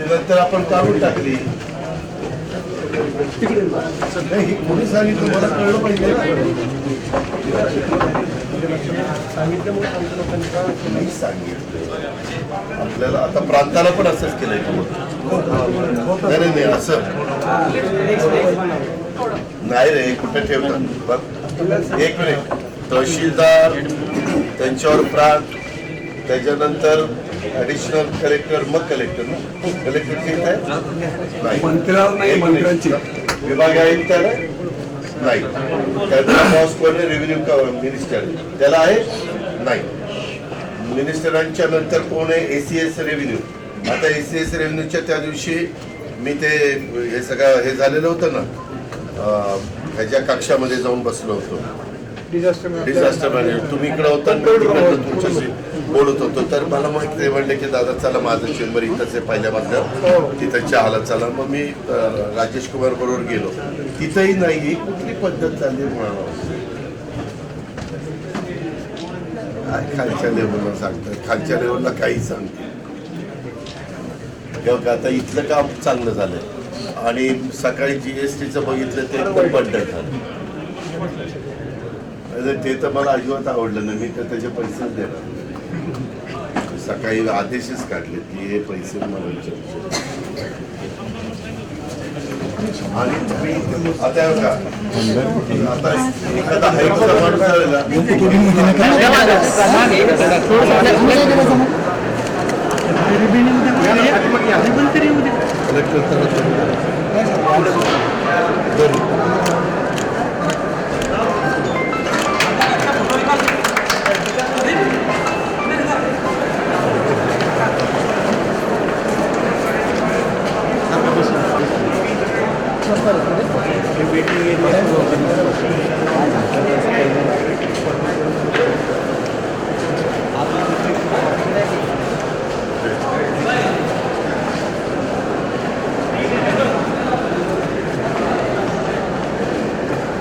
त्यानंतर आपण काढून टाकली. नाही ही कोणी सांगितलं? मला कळलं पाहिजे नाही सांगितलं. आपल्याला आता प्रांताला पण असंच केलंय नाही नाही, नाही असं. नाही रे कुठे ठेवतात बघ. एक मिनिट. तहसीलदार त्यांच्यावर प्रांत त्याच्यानंतर ऍडिशनल कलेक्टर मग कलेक्टर ना कलेक्टर ठीक आहे नाही मंत्र्यावर नाही. मंत्र्यांची. विभाग आयुक्त आहे ना? नाही त्याचा बॉस कोण रेव्हेन्यू मिनिस्टर त्याला आहे? नाही मिनिस्टरांच्या नंतर कोण आहे? एसीएस रेव्हेन्यू आता एसीएस रेव्हेन्यूच्या त्या दिवशी मी ते हे सगळं हे झालेलं होतं ना? ह्याच्या कक्षामध्ये जाऊन बसलो होतो. डिझास्टर मॅनेजमेंट तुम्ही इकडे होता तुमच्याशी बोलत होतो. तर मला मग ते म्हणले की दादा चला माझं चेंबर इथंच आहे पहिल्या मधल्या तिथं चहाला चला. मग मी राजेश कुमार बरोबर गेलो. तिथंही नाही कुठली पद्धत चालली म्हणावं काय खालच्या लेवलला सांगतात? खालच्या लेवलला काही सांगते किंवा आता इथलं काम चांगलं झालंय. आणि सकाळी जी एस टीचं बघितलं ते एकदम बंड झालं. अरे ते तर मला अजिबात आवडलं नाही. मी तर त्याचे पैसेच देणार सकाळी आदेशच काढले की हे पैसे मला आणि आता हे आता एखादा आलेला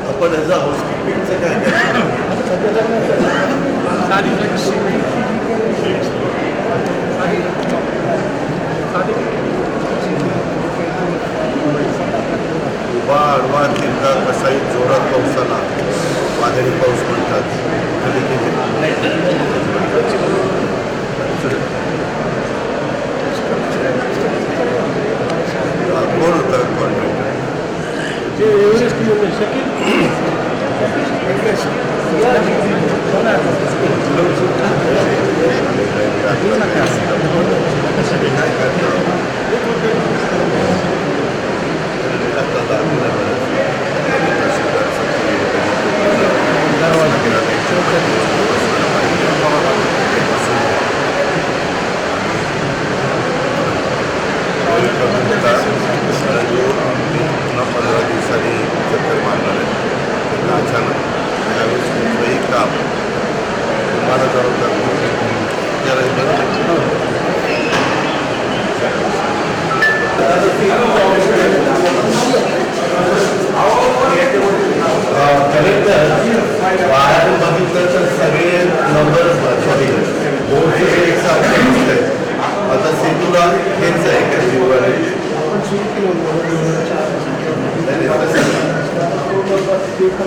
आपण ह्याचं हाऊसकीपिंगचं काय काय उभा आडवा तिरका कसाही जोरात पाऊस आला वादळी पाऊस म्हणतात कधी कधी हा, कोण होतं कॉन्ट्रॅक्टर काय करणार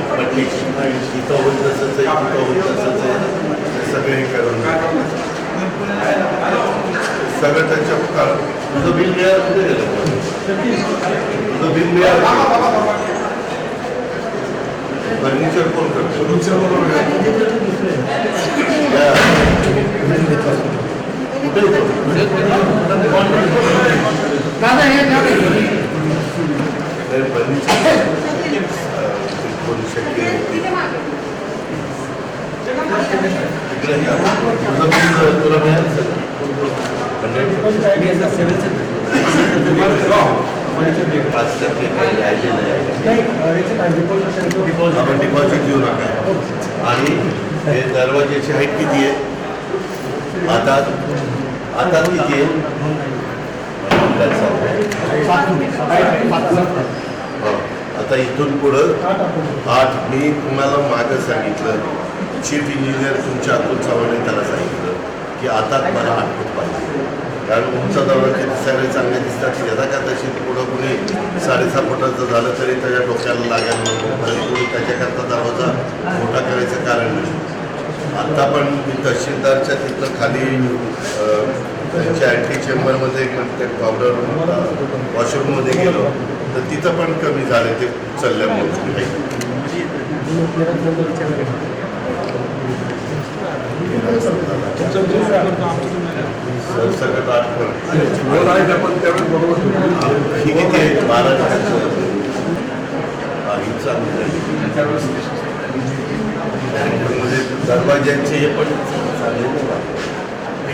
इथं होत तसंच आहे इथं होत तसंच आहे हे सगळे हे करून सगळं त्यांच्या काळ तुझं बिल मिळालं कुठे गेलं तुझं बिल मिळालं फर्निचर कोण करतो या. कुठे येतो? दादा हे घ्या बाई. तर फर्निचर अं, कोण शक्य आहे? तिकडे या. तुझं बिल तुला मिळालं सगळं? पाच टक्के काही राहिलेलं आहे. आपण डिपॉझिट देऊ नका आणि हे दरवाज्याची हाईट किती आहे आता आता किती आहे काय सांगू? हो. आता इथून पुढं आठ त्याला माझं सांगितलं. चीफ इंजिनियर तुमच्या अतुल चव्हाणे त्याला सांगितलं की आता मला आठवत पाहिजे. कारण उंचा दरवाजे दिसायला चांगले दिसतात यदा का तशी पुढं कुणी साडेसहा फुटाचं झालं तरी त्याच्या डोक्याला लागेल म्हणून कुणी त्याच्याकरता दरवाजा मोठा करायचं कारण नाही. आता पण मी तहसीलदारच्या तिथं खाली त्यांच्या अँटी चेंबरमध्ये एक पावडर वॉशरूममध्ये गेलो. तर तिथं पण कमी झाले ते उचलल्यामुळे. सरसकट आठ पण ही किती आहे बारा ही चांगली आहे. म्हणजे दरवाज्यांचे हे पण चांगले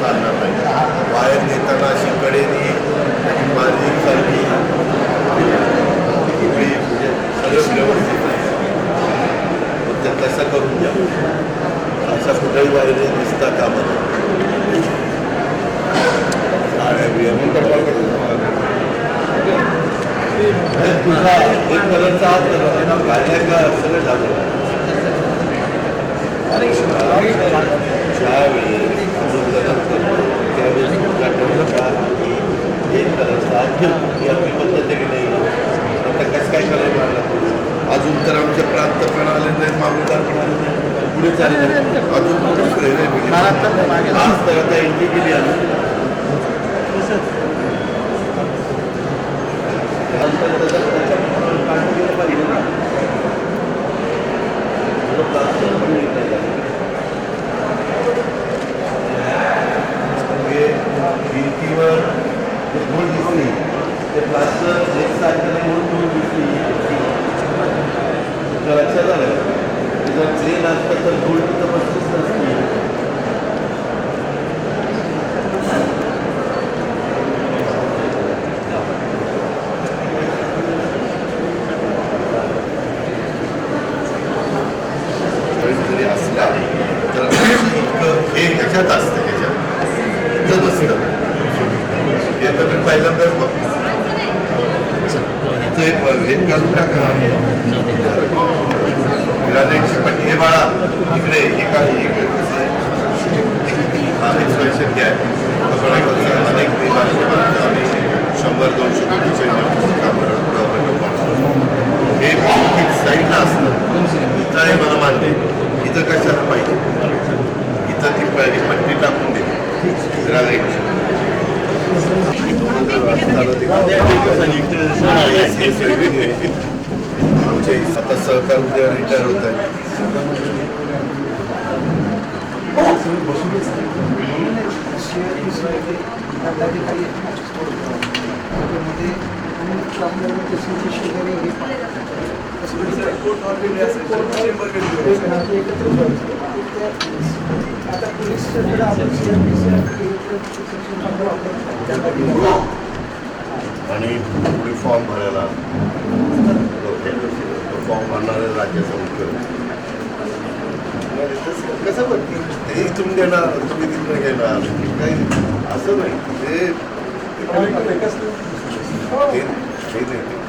चालणार नाही. बाहेर नेताना अशी कडेनी त्याची बारीक सारखी म्हणजे सगळं व्यवस्थित आहे ते तसं करून द्या असं कुठेही बाहेर दिसता कामा तुम्हाला. तुझा एक कलरचा हात घालण्या का? सगळं झालं. ज्यावेळी त्यावेळेस उद्घाटन का एक कलरचा हात ठेव ही आपली पद्धत आहे की नाही आता कसं काय करायला लागलं अजून तर आमचे प्रांत पण आले नाहीत मामलेदार पण आले नाहीत पुढे चालले. अजून नाही तर आता एंट्री केली आम्ही. नंतर त्याचा- त्याच्या काढून गेलं पाहिजे ना. थोडं plaster पण नीट नाही झालं. हे भिंतीवर जे धूळ दिसली ते प्लास्टर एक सारखं नाही म्हणून धूळ दिसली तुला लक्षात आलं का? ते जर प्लेन असतं तर धूळ तिथं बसलीच नसती जरी असला तर इतकं हे ह्याच्यात असतं ह्याच्यात इथं नसतं हे तर मी पहिल्यांदाच बघतो इथं एक हे काढून टाका ग्रॅनाईटची पट्टी हे बाळा इकडे हे काय हे काय कसं आहे? हा एक्सप्रेशन घ्या आपण ऐकतो, अनेक देशांचे आम्ही शंभर दोनशे कोटीचे काम करतो हे भिंतीत साईडला असतं इथं आहे मला मान्य आहे. इथं कशाला पाहिजे इथं ती पहिली पट्टी टाकून दे ग्रॅनाईटची आमचे आता सहकार उद्या रिटायर होत आहे त्यामध्ये आणि आपल्याला तहसीलची शेजारी हे पाहिजे. असं म्हणजे कोर्ट ऑलरेडी आता पोलीस आपण आणि पुढे फॉर्म भरायला. फॉर्म भरणारे राज्याचा मुख्य कसं पण ते इथून देणार तुम्ही तिथून घेणार काही असं नाही. ते- ते नाही.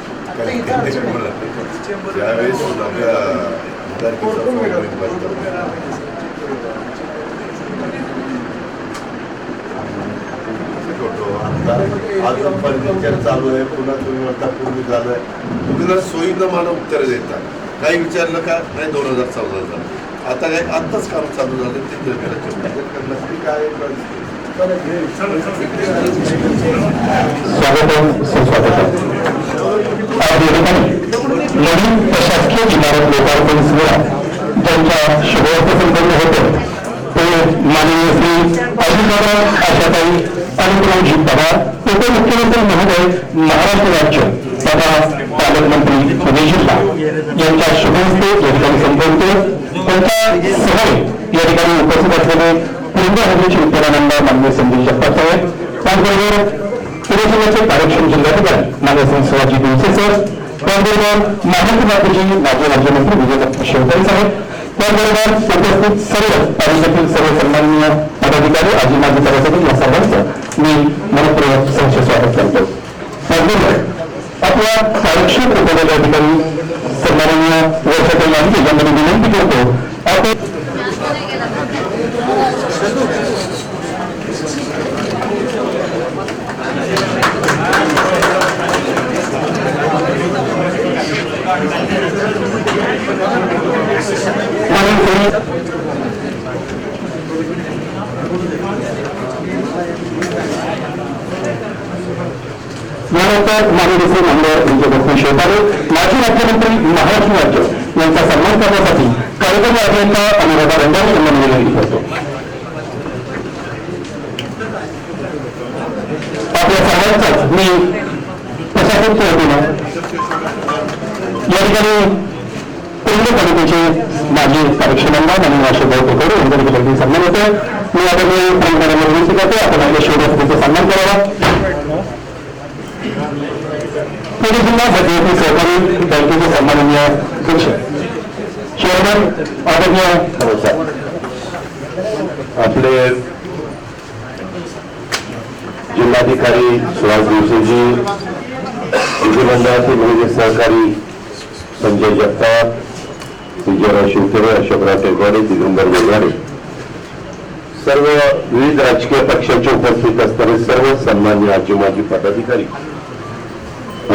आपल्या आमदारकीचा फॉर्म भरतो. आता चालू आहे. पुन्हा तुम्ही म्हणता झालं आहे तुम्ही सोयीनं मला उत्तर देतात काही विचारलं का? नाही दोन हजार चौदा झालं आता काय आत्ताच काम चालू झालं. ते जगाला नक्की काय स्वागतम सुस्वागतम. नवीन प्रशासकीय इमारत लोकार्पण सोहळा ज्यांच्या शुभवर्थ संपन्न होतं ते माननीय श्री अजितदादा आशाताई अनुक्रमजी पवार उपमुख्यमंत्री महोदय महाराष्ट्र राज्य तथा पालकमंत्री पुणे जिल्हा यांच्या शुभहस्ते या ठिकाणी संपवतो त्यांच्या सहाय्य या ठिकाणी उपस्थित असलेले पूर्ण हल्लीचे मान्य संदेश जगताप साहेब त्याचबरोबर पुणे जिल्ह्याचे कार्यक्षम जिल्हाधिकारी मान्य शिवाजी दिवसे सर त्याचबरोबर महाराष्ट्र राज्याचे माजी राज्यमंत्री विजय शेवकर साहेब त्याचबरोबर उपस्थित सर्व तालुक्यातील सर्व सन्माननीय पदाधिकारी आजी माजी सभासद या सर्वांचं मी मनपूर्वक सहर्ष स्वागत करतो त्याचबरोबर आपल्या कार्यक्षम उपलेल्या अधिकारी सन्माननीय वर्षाताई यांची विनंती करतो आपण माननीय श्री यानंतर माननीय श्री मंडळ विजयभूषण शेतारे माजी राज्यमंत्री महाराष्ट्र राज्य यांचा सन्मान करण्यासाठी कार्यक्रम अभियंता अनुराधा रंगारी यांना मी विनंती करतो आपल्या सर्वांचाच मी प्रशासनच्या वतीनं या ठिकाणी केंद्र पालिकेचे माजी कार्यक्षमंडळ आणि अशोकभाऊ कोकडे यांच्या देखील सन्मान होतो मी आता मी विनंती करतो आपण आपल्या सन्मान करावा. पुणे जिल्हा सहकारी बँकेचे सन्माननीय अध्यक्ष. चेअरमन आदरणीय आपले जिल्हाधिकारी सुहास दिवसेजी विधिमंडळाचे विविध सहकारी संजय जगताप विजयराव शिवकरे अशोकराव टेगवाडे दिगंबर वेगवाडे सर्व विविध राजकीय पक्षांचे उपस्थित असणारे सर्व सन्मान्य राज्य माजी पदाधिकारी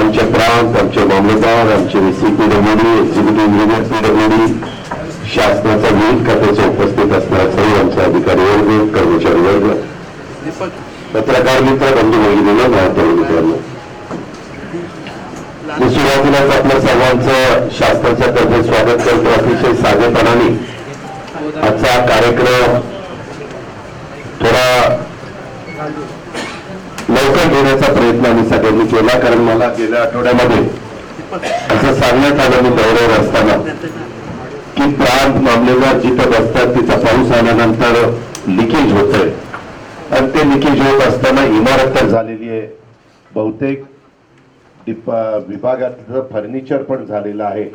आमचे प्रांत आमचे मामलेदार आमचे C P W D executive engineer P W D शासनाचा विविध खात्याचे उपस्थित असणारे सर्व आमचे अधिकारी वर्ग कर्मचारी वर्ग पत्रकार मित्र बंधू भगिनींना महत्त्व मित्रांनो. मी सुरुवातीलाच आपल्या सर्वांचं शासनाच्या तर्फे स्वागत करतो. अतिशय साधेपणाने आजचा कार्यक्रम थोडा लवकर घेण्याचा प्रयत्न आम्ही सगळ्यांनी केला कारण मला गेल्या आठवड्यामध्ये असं सांगण्यात आलं मी दौऱ्यावर असताना की प्रांत मामलेदार जिथं बसतात तिथं पाऊस आल्यानंतर लिकेज होतंय. आणि ते लिकेज होत असताना इमारत तर झालेली आहे. बहुतेक डिप विभागाचं फर्निचर पण झालेलं आहे.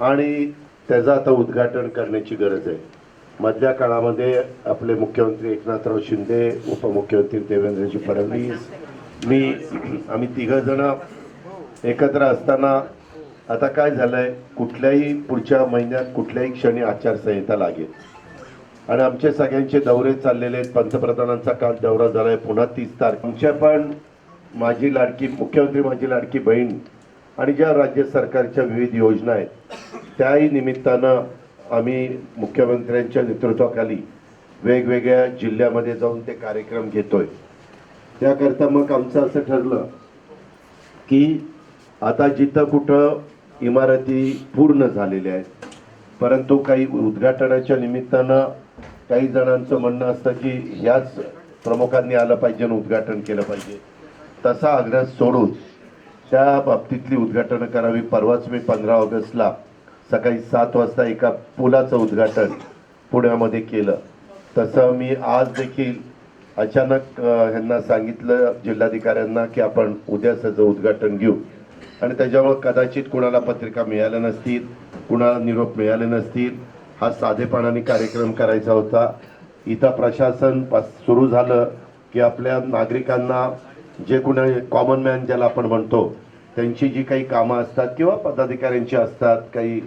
आणि त्याचं आता उद्घाटन करण्याची गरज आहे. मधल्या काळामध्ये आपले मुख्यमंत्री एकनाथराव शिंदे उपमुख्यमंत्री देवेंद्रजी फडणवीस मी आम्ही तिघंजणं एकत्र असताना आता काय झालंय कुठल्याही पुढच्या महिन्यात कुठल्याही क्षणी आचारसंहिता लागेल. आणि आमचे सगळ्यांचे दौरे चाललेले आहेत. पंतप्रधानांचा काल दौरा झालाय पुन्हा तीस तारखे आमच्या पण माझी लाडकी मुख्यमंत्री माझी लाडकी बहीण आणि ज्या राज्य सरकारच्या विविध योजना आहेत त्याही निमित्तानं आम्ही मुख्यमंत्र्यांच्या नेतृत्वाखाली वेगवेगळ्या जिल्ह्यामध्ये जाऊन ते कार्यक्रम घेतोय. त्याकरता मग आमचं असं ठरलं की आता जिथं कुठं इमारती पूर्ण झालेल्या आहेत परंतु काही उद्घाटनाच्या निमित्तानं काही जणांचं म्हणणं असतं की ह्याच प्रमुखांनी आलं पाहिजे आणि उद्घाटन केलं पाहिजे. तसा आग्रह सोडून त्या बाबतीतली उद्घाटनं करावी. परवाच मी पंधरा ऑगस्टला सकाळी सात वाजता एका पुलाचं उद्घाटन पुण्यामध्ये केलं. तसं मी आज देखील अचानक ह्यांना सांगितलं जिल्हाधिकाऱ्यांना की आपण उद्या त्याचं उद्घाटन घेऊ. आणि त्याच्यामुळं कदाचित कुणाला पत्रिका मिळाल्या नसतील कुणाला निरोप मिळाले नसतील. हा साधेपणाने कार्यक्रम करायचा होता. इथं प्रशासन सुरू झालं की आपल्या नागरिकांना जे कुणा कॉमन मॅन ज्याला आपण म्हणतो त्यांची जी काही कामं असतात किंवा पदाधिकाऱ्यांची असतात काही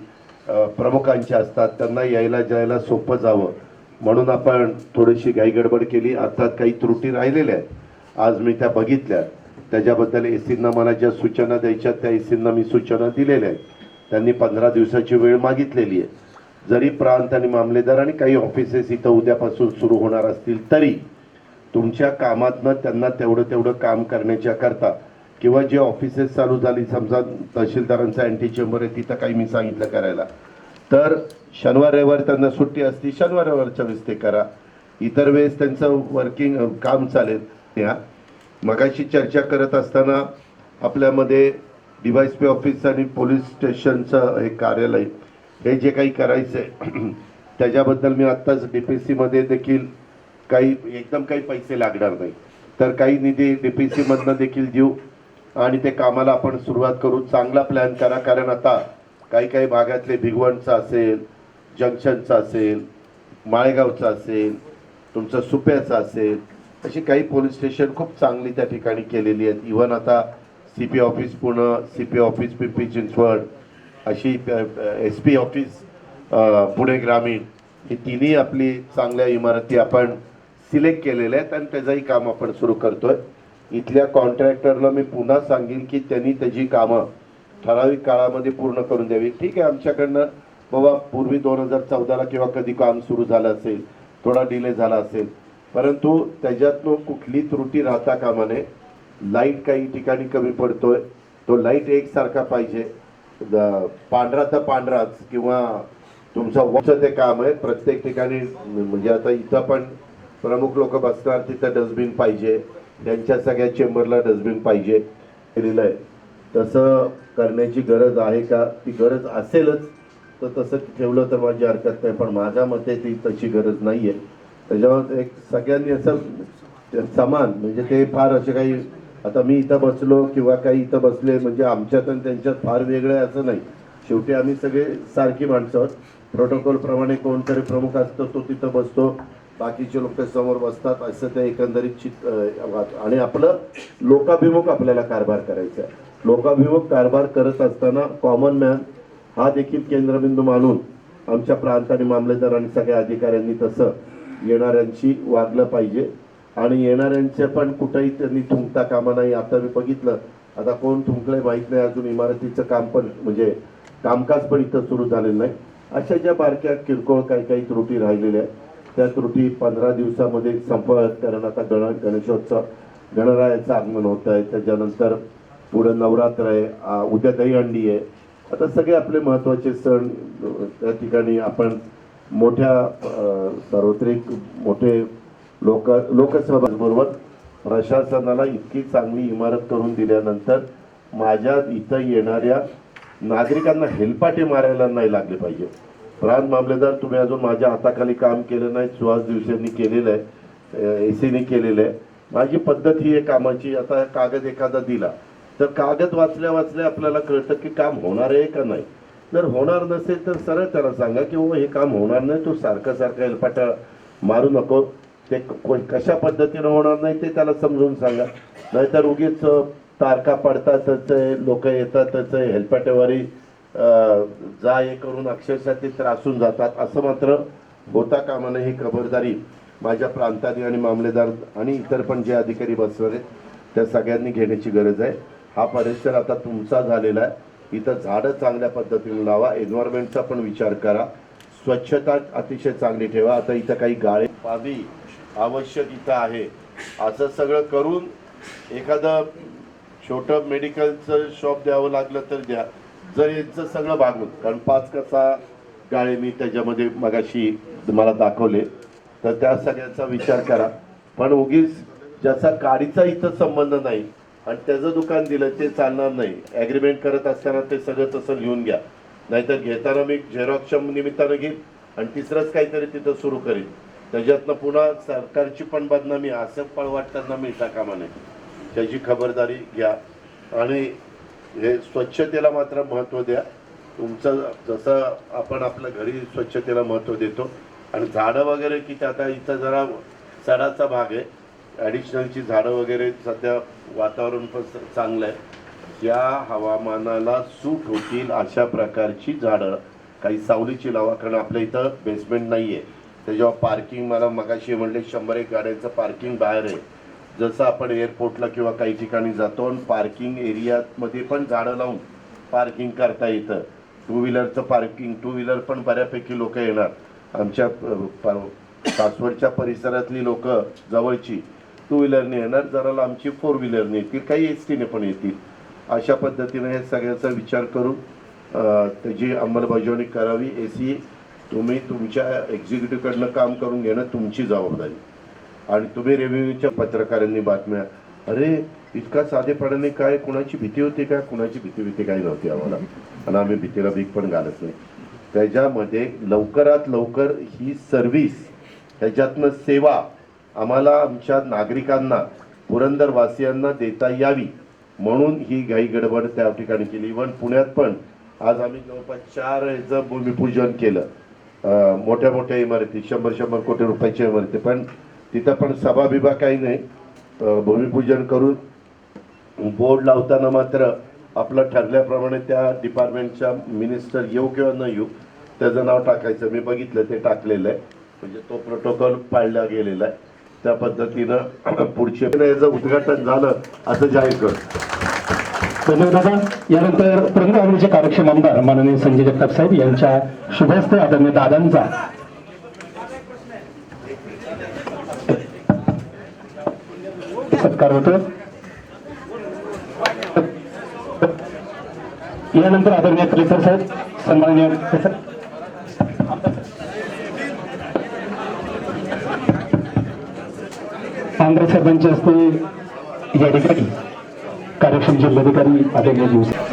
प्रमुखांची असतात त्यांना यायला जायला सोपं जावं. म्हणून आपण थोडीशी घाईगडबड केली. अर्थात काही त्रुटी राहिलेल्या आहेत. आज मी त्या बघितल्या. त्याच्याबद्दल एसींना मला ज्या सूचना द्यायच्या त्या एसींना मी सूचना दिलेल्या आहेत. त्यांनी पंधरा दिवसाची वेळ मागितलेली आहे. जरी प्रांत आणि मामलेदार आणि काही ऑफिसेस इथं उद्यापासून सुरू होणार असतील तरी तुमच्या कामातनं त्यांना तेवढं तेवढं काम करण्याच्या करता किंवा जे ऑफिसेस चालू झाली समजा तहसीलदारांचं अँटी चेंबर आहे तिथं काही मी सांगितलं करायला. तर शनिवार रविवार त्यांना सुट्टी असती शनिवार रविवारच्या वेळेस ते करा. इतर वेळेस त्यांचं वर्किंग काम चालेल. या मगाशी चर्चा करत असताना आपल्यामध्ये D Y S P office आणि पोलीस स्टेशनचं हे कार्यालय हे जे काही करायचं आहे त्याच्याबद्दल मी आत्ताच डी पी सीमध्ये देखील काही एकदम काही पैसे लागणार नाही. तर काही निधी डी पी सीमधनं देखील देऊ आणि ते कामाला आपण सुरुवात करू. चांगला प्लॅन करा. कारण आता काही काही भागातले भिगवणचं असेल जंक्शनचं असेल माळेगावचं असेल तुमचं सुप्याचं असेल अशी काही पोलीस स्टेशन खूप चांगली त्या ठिकाणी केलेली आहेत. इव्हन आता C P office Pune C P office Pimpri Chinchwad अशी एस पी ऑफिस पुणे ग्रामीण ही तिन्ही आपली चांगल्या इमारती आपण सिलेक्ट केलेले आहेत आणि त्याचंही काम आपण सुरू करतोय. इथल्या कॉन्ट्रॅक्टरला मी पुन्हा सांगेन की त्यांनी त्याची कामं ठराविक काळामध्ये पूर्ण करून द्यावी. ठीक आहे आमच्याकडनं बाबा पूर्वी दोन हजार चौदाला किंवा कधी काम सुरू झालं असेल थोडा डिले झाला असेल परंतु त्याच्यातनं कुठली त्रुटी राहता कामा नये. लाइट काही ठिकाणी कमी पडतोय. तो लाइट एकसारखा पाहिजे. पांढरा तर पांढराच किंवा तुमचं वॉचं ते काम आहे. प्रत्येक ठिकाणी म्हणजे आता इथं पण प्रमुख लोक बसणार तिथं डस्टबिन पाहिजे. त्यांच्या सगळ्या चेंबरला डस्टबिन पाहिजे. केलेलं आहे. तसं करण्याची गरज आहे का? ती गरज असेलच. तर तसं ठेवलं तर माझी हरकत नाही. पण माझ्या मते ती तशी गरज नाही आहे त्याच्यावर एक सगळ्यांनी असं समान म्हणजे ते फार असे काही आता मी इथं बसलो किंवा काही इथं बसले म्हणजे आमच्यात आणि त्यांच्यात फार वेगळं आहे असं नाही. शेवटी आम्ही सगळे सारखी माणसं आहोत. प्रोटोकॉलप्रमाणे कोणतरी प्रमुख असतो तो तिथं बसतो. बाकीचे लोक समोर बसतात असं ते एकंदरीत चित आणि आपलं लोकाभिमुख आपल्याला कारभार करायचा आहे. लोकाभिमुख कारभार करत असताना कॉमन मॅन हा देखील केंद्रबिंदू मानून आमच्या प्रांत आणि मामलेदार आणि सगळ्या अधिकाऱ्यांनी तसं येणाऱ्यांशी वागलं पाहिजे. आणि येणाऱ्यांचे पण कुठंही त्यांनी थुंकता कामा नाही. आता मी बघितलं आता कोण थुंकलंय माहीत नाही. अजून इमारतीचं काम पण म्हणजे कामकाज पण इथं सुरू झालेलं नाही. अशा ज्या बारक्या किरकोळ काही काही त्रुटी राहिलेल्या आहेत त्या त्रुटी पंधरा दिवसामध्ये संपत कारण आता गण गणेशोत्सव गणरायाचं आगमन होत आहे. त्याच्यानंतर पुढं नवरात्र आहे उद्या दहीहंडी आहे. आता सगळे आपले महत्त्वाचे सण त्या ठिकाणी आपण मोठ्या सार्वत्रिक मोठे लोक लोकसभेबरोबर प्रशासनाला इतकी चांगली इमारत करून दिल्यानंतर माझ्या इथं येणाऱ्या नागरिकांना हेलपाटे मारायला नाही लागले पाहिजे. प्राण मामलेदार तुम्ही अजून माझ्या हाताखाली काम केलं नाही सुहास दिवसांनी केलेलं आहे ए सीने केलेलं आहे. माझी पद्धत ही आहे कामाची आता कागद एखादा दिला तर कागद वाचल्या वाचल्या आपल्याला कळतं की काम होणार आहे का नाही. जर होणार नसेल तर सरळ त्याला सांगा की हो हे काम होणार नाही तू सारखं सारखं एलपाटा मारू नको. ते को- कशा पद्धतीनं होणार नाही ते त्याला समजून सांगा. नाहीतर उगीच अ, तारखा पडतातच लोक येतातच हेलपाटेवारी अ, जा हे करून अक्षरशः ते त्रासून जातात. असं मात्र होता कामा नये ही खबरदारी माझ्या प्रांताने आणि मामलेदार आणि इतर पण जे अधिकारी बसणार आहेत त्या सगळ्यांनी घेण्याची गरज आहे. हा परिसर आता तुमचा झालेला आहे. इथं झाडं चांगल्या पद्धतीने लावा. एन्व्हायरमेंटचा पण विचार करा. स्वच्छता अतिशय चांगली ठेवा. आता इथं काही गाळे पाणी आवश्यक इथं आहे. असं सगळं करून एखादं छोटं मेडिकलचं शॉप द्यावं लागलं तर द्या. जर यांचं सगळं भागून कारण पाच कसा गाळे मी त्याच्यामध्ये मगाशी तुम्हाला दाखवले तर त्या सगळ्याचा विचार करा. पण उगीच ज्याचा गाडीचा इथं संबंध नाही आणि त्याचं दुकान दिलं ते चालणार नाही. ॲग्रीमेंट करत असताना ते सगळं तसं लिहून घ्या. नाहीतर घेताना मी झेरॉक्सच्या निमित्तानं घेईन आणि तिसरंच काहीतरी तिथं सुरू करीन. त्याच्यातनं पुन्हा सरकारची पण बदनामी असं पळ वाटताना मिळता कामा नये त्याची खबरदारी घ्या. आणि हे स्वच्छतेला मात्र महत्त्व द्या. तुमचं जसं आपण आपल्या घरी स्वच्छतेला महत्त्व देतो. आणि झाडं वगैरे की ते आता इथं जरा सडाचा भाग आहे. ॲडिशनलची झाडं वगैरे सध्या वातावरण पण चांगलं आहे. या हवामानाला सूट होतील अशा प्रकारची झाडं काही सावलीची लावा. कारण आपल्या इथं बेसमेंट नाही आहे त्याच्यावर पार्किंग मला मगाशी म्हणले शंभर एक गाड्यांचं पार्किंग बाहेर आहे. जसं आपण एअरपोर्टला किंवा काही ठिकाणी जातो आणि पार्किंग एरियामध्ये पण झाडं लावून पार्किंग करता येतं. टू व्हीलरचं पार्किंग टू व्हीलर पण बऱ्यापैकी लोक येणार. आमच्या सासवडच्या परिसरातली लोक जवळची टू व्हीलरने येणार. जरा लांबची फोर व्हीलरने येतील. काही एस टीने पण येतील. अशा पद्धतीने हे सगळ्याचा विचार करून त्याची अंमलबजावणी करावी. ए सी तुम्ही तुमच्या एक्झिक्युटिव्हकडनं काम करून घेणं तुमची जबाबदारी. आणि तुम्ही रेव्हेन्यूच्या पत्रकारांनी बातम्या अरे इतका साधेपणाने काय कुणाची भीती होती का? कुणाची भीती भीती काही नव्हती आम्हाला. आणि आम्ही भीतीला भीक पण घालत नाही. त्याच्यामध्ये लवकरात लवकर ही सर्व्हिस ह्याच्यातनं सेवा आम्हाला आमच्या नागरिकांना पुरंदरवासियांना देता यावी. म्हणून ही घाई गडबड त्या ठिकाणी केली. इव्हन पुण्यात पण आज आम्ही जवळपास चार याचं भूमिपूजन केलं. मोठ्या मोठ्या इमारती शंभर शंभर कोटी रुपयाच्या इमारती. पण तिथं पण सभा बिभा काही नाही. भूमिपूजन करून बोर्ड लावताना मात्र आपलं ठरल्याप्रमाणे त्या डिपार्टमेंटच्या मिनिस्टर येऊ किंवा न येऊ त्याचं नाव टाकायचं. मी बघितलं ते टाकलेलं आहे. म्हणजे तो प्रोटोकॉल पाळला गेलेला आहे. त्या पद्धतीनं पुढचे याचं उद्घाटन झालं असं जाहीर कर धन्यवाद दादा. यानंतर प्रगतीचे कार्यक्षम आमदार माननीय संजय जगताप साहेब यांच्या शुभहस्ते आदरणीय दादांचा सत्कार होतो यानंतर आदरणीय कलेक्टर साहेब सन्माननीय आंध्र साहेबांच्या हस्ते या ठिकाणी कार्यक्षम जिल्हाधिकारी आदरणीय दिवस